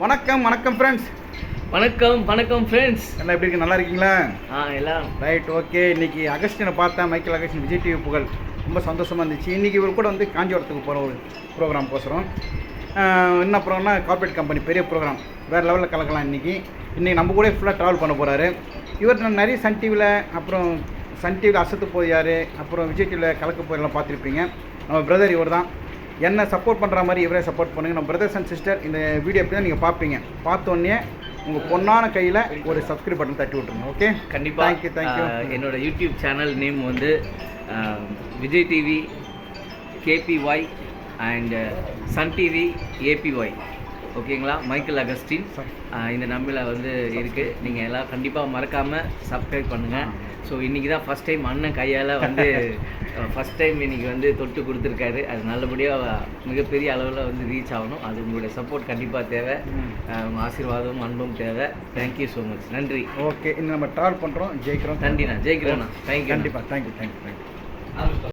வணக்கம் வணக்கம் ஃப்ரெண்ட்ஸ் வணக்கம் வணக்கம் ஃப்ரெண்ட்ஸ் எல்லாம் எப்படி இருக்கு? நல்லா இருக்கீங்களா? ஆ எல்லாம். ரைட் ஓகே இன்னைக்கு அகஸ்டினை பார்த்தேன் மைக்கேல் அகஸ்டின் விஜய் டிவி புகழ். ரொம்ப சந்தோஷமாக இருந்துச்சு. இன்றைக்கி இவர் கூட வந்து காஞ்சிபுரத்துக்கு போகிற ஒரு ப்ரோக்ராம் போசுகிறோம் என்ன ப்ரோக்ராம்னா கார்ப்பரேட் கம்பெனி பெரிய ப்ரோக்ராம் வேறு லெவலில் கலக்கலாம் இன்றைக்கி இன்றைக்கி நம்ம கூட ஃபுல்லாக ட்ராவல் பண்ண போகிறாரு இவர் நான் நிறைய சன் டிவியில் அப்புறம் சன் டிவியில் அசத்து போயார் அப்புறம் விஜய் டிவியில் கலக்க போயெல்லாம் பார்த்துருப்பீங்க. நம்ம பிரதர் இவர் தான் என்ன சப்போர்ட் பண்ணுற மாதிரி இவரே சப்போர்ட் பண்ணுங்கள் நம்ம பிரதர்ஸ் அண்ட் சிஸ்டர் இந்த வீடியோ எப்படி தான் நீங்கள் பார்ப்பீங்க பார்த்தோன்னே உங்கள் பொண்ணான கையில் ஒரு சப்ஸ்கிரைப் பட்டன் தட்டி விட்ருங்க ஓகே கண்டிப்பா. தேங்க்யூ தேங்க்யூ ஆ, என்னோட யூடியூப் சேனல் நேம் வந்து Vijay TV KPY and Sun TV APY ஓகேங்களா மைக்கேல் அகஸ்டின் இந்த நம்பில் வந்து இருக்குது நீங்கள் எல்லாம் கண்டிப்பாக மறக்காமல் சப்ஸ்கிரைப் பண்ணுங்கள் ஸோ இன்றைக்கி தான் ஃபஸ்ட் டைம் அண்ணன் கையால் வந்து ஃபஸ்ட் டைம் இன்னைக்கு வந்து தொட்டு கொடுத்துருக்காரு. அது நல்லபடியாக மிகப்பெரிய அளவில் வந்து ரீச் ஆகணும். அது உங்களுடைய சப்போர்ட் கண்டிப்பாக தேவை. ஆ, உங்க ஆசீர்வாதம் அன்பும் தேவை. தேங்க்யூ ஸோ மச் நன்றி. ஓகே இன்னும் நம்ம ட்ராவல் பண்ணுறோம் ஜெயிக்கிறோம். நன்றிண்ணா. ஜெயிக்கிறேண்ணா. தேங்க்யூ கண்டிப்பாக thank you thank you thank you